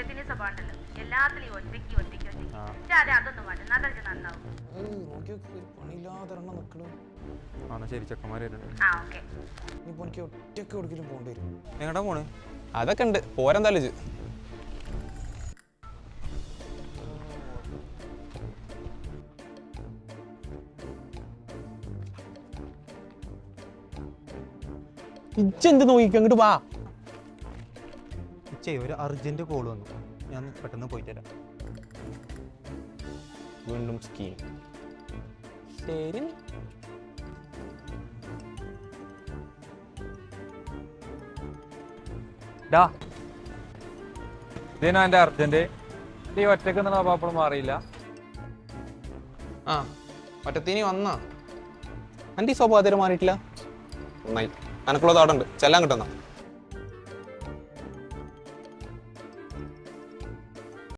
ഒറ്റത്തിന് സ്വഭാവം ഉണ്ടല്ലോ എല്ലാത്തിലും ഈ ഒറ്റയ്ക്ക് ഒറ്റയ്ക്ക് ഒറ്റയ്ക്ക്. പക്ഷെ അതെ അതൊന്നും വേണ്ട. നല്ലൊരു നന്നാവും. ശരി എങ്ങടാ പോണ്? അതൊക്കെ ഉണ്ട്. പോരെന്തായാലും ഇജ്ജ്. ഇജ്ജെന്ത് നോക്കിക്കോ? അങ്ങോട്ട് വാ. ഉച്ചേ ഒരു അർജന്റ് കോൾ വന്നു. ഞാൻ പെട്ടെന്ന് പോയിട്ട് തരാം വീണ്ടും സ്കീം ശരി. ഡാ. ഇതിനാ എന്റെ അർജന്റ്? നീ ഒറ്റയ്ക്ക് പാപ്പളം മാറിയില്ല. ആ ഒറ്റത്തിനി വന്നാ? എന്റെ ഈ സ്വഭാവത്തിൽ മാറിയിട്ടില്ല. നന്നായി. അനക്കുള്ളത് അവിടെ ഉണ്ട് ചെല്ലാൻ കിട്ടുന്ന?